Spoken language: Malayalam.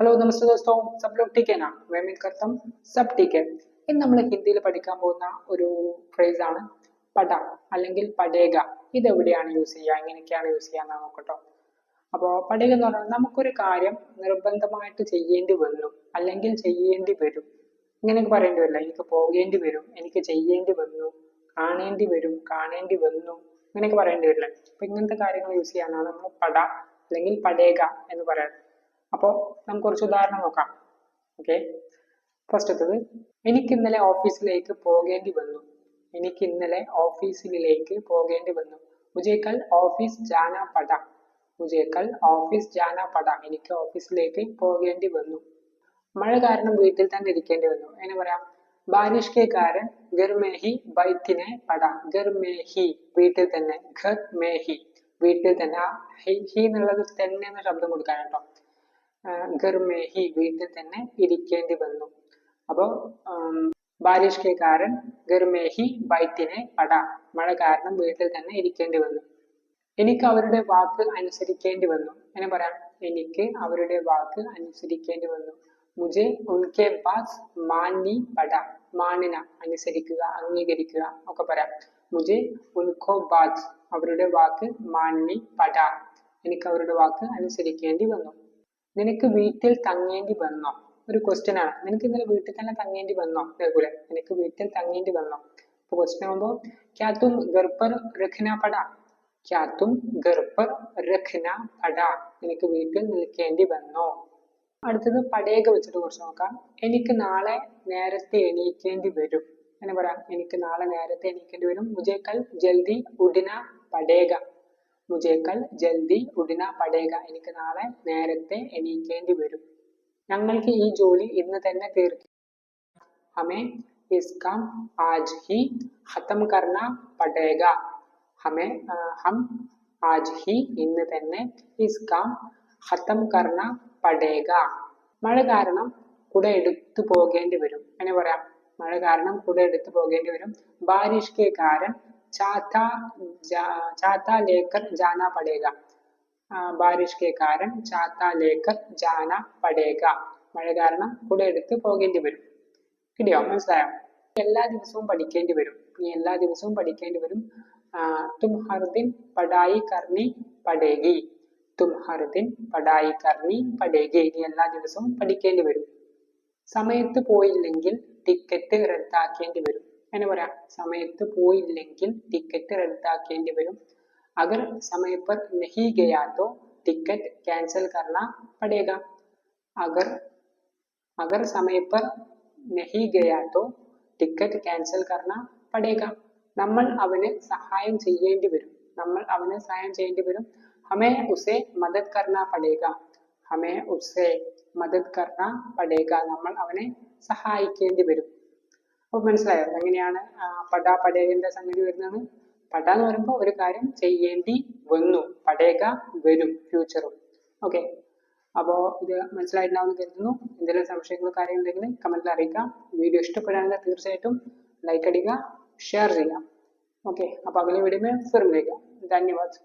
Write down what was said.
हेलो नमस्ते दोस्तों सब लोग ठीक है ना मैं उम्मीद करता हूँ सब ठीक है ഇന്ന് നമ്മൾ ഹിന്ദിയിൽ പഠിക്കാൻ പോകുന്ന ഒരു ഫ്രേസ് ആണ് പട അല്ലെങ്കിൽ പടേക ഇത് എവിടെയാണ് യൂസ് ചെയ്യുക എങ്ങനെയൊക്കെയാണ് യൂസ് ചെയ്യുക എന്ന് നോക്കട്ടോ അപ്പോൾ പടേക എന്ന് പറഞ്ഞാൽ നമുക്കൊരു കാര്യം നിർബന്ധമായിട്ട് ചെയ്യേണ്ടി വന്നു അല്ലെങ്കിൽ ചെയ്യേണ്ടി വരും ഇങ്ങനെയൊക്കെ പറയേണ്ടി വരില്ല എനിക്ക് പോകേണ്ടി വരും എനിക്ക് ചെയ്യേണ്ടി വന്നു കാണേണ്ടി വരും കാണേണ്ടി വന്നു ഇങ്ങനെയൊക്കെ പറയേണ്ടി വരില്ല അപ്പൊ ഇങ്ങനത്തെ കാര്യങ്ങൾ യൂസ് ചെയ്യാനാണ് നമ്മൾ പട അല്ലെങ്കിൽ പടേക എന്ന് പറയുന്നത് അപ്പോൾ നമുക്ക് കുറച്ച് ഉദാഹരണം നോക്കാം. ഓക്കെ ഫസ്റ്റത്തത് എനിക്ക് ഇന്നലെ ഓഫീസിലേക്ക് പോകേണ്ടി വന്നു. എനിക്ക് ഇന്നലെ ഓഫീസിലേക്ക് പോകേണ്ടി വന്നു. മുജേക്കൽ ഓഫീസ് ജാന പട. മുജേക്കൽ ഓഫീസ് ജാന പട. എനിക്ക് ഓഫീസിലേക്ക് പോകേണ്ടി വന്നു. മഴ കാരണം വീട്ടിൽ തന്നെ ഇരിക്കേണ്ടി വന്നു. എന്ന് പറയാം? ബാരിഷ് ഗർമേഹി കാരൻ ഗർ ബൈത്തിനെ പട. ഗർമേഹി വീട്ടിൽ തന്നെ. ഘർ മേഹി വീട്ടിൽ തന്നെ. ഹി എന്നുള്ളത് തന്നെ എന്ന ശബ്ദം കൊടുക്കാൻ കേട്ടോ. ഗർമേഹി വീട്ടിൽ തന്നെ ഇരിക്കേണ്ടി വന്നു. അപ്പോൾ ബാരിഷ് കെ കാരൻ ഗർമേഹി ബൈത്തിനെ പട മഴ കാരണം വീട്ടിൽ തന്നെ ഇരിക്കേണ്ടി വന്നു. എനിക്ക് അവരുടെ വാക്ക് അനുസരിക്കേണ്ടി വന്നു. എന്നെ പറയാം എനിക്ക് അവരുടെ വാക്ക് അനുസരിക്കേണ്ടി വന്നു. മുജെ ഉൻകെ പാസ് മാനി പട മാനിന അനുസരിക്കുക അംഗീകരിക്കുക ഒക്കെ പറയാം. മുജെ ഉൻകോ ബാസ് അവരുടെ വാക്ക് മാനി പട എനിക്ക് അവരുടെ വാക്ക് അനുസരിക്കേണ്ടി വന്നു. നിനക്ക് വീട്ടിൽ തങ്ങേണ്ടി വന്നോ? ഒരു ക്വസ്റ്റ്യൻ ആണ്. നിനക്ക് ഇന്നലെ വീട്ടിൽ തന്നെ തങ്ങേണ്ടി വന്നോ? രഘുലെ നിനക്ക് വീട്ടിൽ തങ്ങേണ്ടി വന്നോ? അപ്പൊ ക്വസ്റ്റ്യൻ तुम ക്യാ തും ഗർപ്പർ पड़ा क्या ക്യാ തും पर രഖ്ന पड़ा നിനക്ക് വീട്ടിൽ നിൽക്കേണ്ടി വന്നോ? അടുത്തത് പടയൊക്കെ വെച്ചിട്ട് കുറച്ച് നോക്കാം. എനിക്ക് നാളെ നേരത്തെ എണീക്കേണ്ടി വരും. എന്ന് പറയാം. എനിക്ക് നാളെ നേരത്തെ എണീക്കേണ്ടി വരും. മുജേക്കൽ ജൽദി उठना പടേക മുജെ കൽ ജൽദി ഉടന പടേക എനിക്ക് നാളെ നേരത്തെ എണീക്കേണ്ടി വരും. ഞങ്ങൾക്ക് ഈ ജോലി ഇന്ന് തന്നെ തീർക്കാം. ഹമേ इसका आज ही खत्म करना पड़ेगा हमें आ, हम आज ही ഇന്ന് തന്നെ ഇസ്കാം ഖത്തം കർണ പടേക. മഴ കാരണം കുട എടുത്തു പോകേണ്ടി വരും. അങ്ങനെ പറയാം? മഴ കാരണം കുട എടുത്തു പോകേണ്ടി വരും. ബാരിഷ്കെ കാരൻ छाता जा- छाता लेकर जाना पड़ेगा ആ, ബാരിഷ് കെ കാരൻ छाता लेकर जाना पड़ेगा മഴ കാരണം കുട എടുത്ത് പോകേണ്ടി വരും കിട്ടിയോ മനസ്സിലായോ എല്ലാ ദിവസവും പഠിക്കേണ്ടി വരും നീ എല്ലാ ദിവസവും പഠിക്കേണ്ടി വരും ആ, തും ഹർ ദിൻ പടായി കർണി പടേഗി തും ഹർ ദിൻ പടായി കർണി പടേഗി നീ എല്ലാ ദിവസവും പഠിക്കേണ്ടി വരും സമയത്ത് പോയില്ലെങ്കിൽ ടിക്കറ്റ് റദ്ദാക്കേണ്ടി വരും എന്ന് പറയാം സമയത്ത് പോയില്ലെങ്കിൽ ടിക്കറ്റ് റദ്ദാക്കേണ്ടി വരും अगर समय पर नहीं गया तो टिकट कैंसिल करना पड़ेगा अगर अगर समय पर नहीं गया तो ടിക്കറ്റ് ക്യാൻസൽ കർണ പടേക നമ്മൾ അവന് സഹായം ചെയ്യേണ്ടി വരും നമ്മൾ അവന് സഹായം ചെയ്യേണ്ടി വരും ഹമേ ഉസെ മദത് കർണ പടേക ഹമേ ഉസെ മദത് കർണ പടേക നമ്മൾ അവനെ സഹായിക്കേണ്ടി വരും അപ്പോൾ മനസ്സിലായോ? എങ്ങനെയാണ് പട പടേകന്റെ സംഗതി വരുന്നത്? പട എന്ന് പറയുമ്പോൾ ഒരു കാര്യം ചെയ്യേണ്ടി വന്നു. പടേക വരും ഫ്യൂച്ചറും ഓക്കെ അപ്പോൾ ഇത് മനസ്സിലായിട്ടുണ്ടാവുമെന്ന് കരുതുന്നു. എന്തെങ്കിലും സംശയങ്ങളോ കാര്യം ഉണ്ടെങ്കിൽ കമന്റിൽ അറിയിക്കാം. വീഡിയോ ഇഷ്ടപ്പെടുകയാണെങ്കിൽ തീർച്ചയായിട്ടും ലൈക്ക് അടിക്കുക ഷെയർ ചെയ്യാം ഓക്കെ അപ്പോൾ അഗലെ വീഡിയോ ഫിർ ധന്യവാദ്.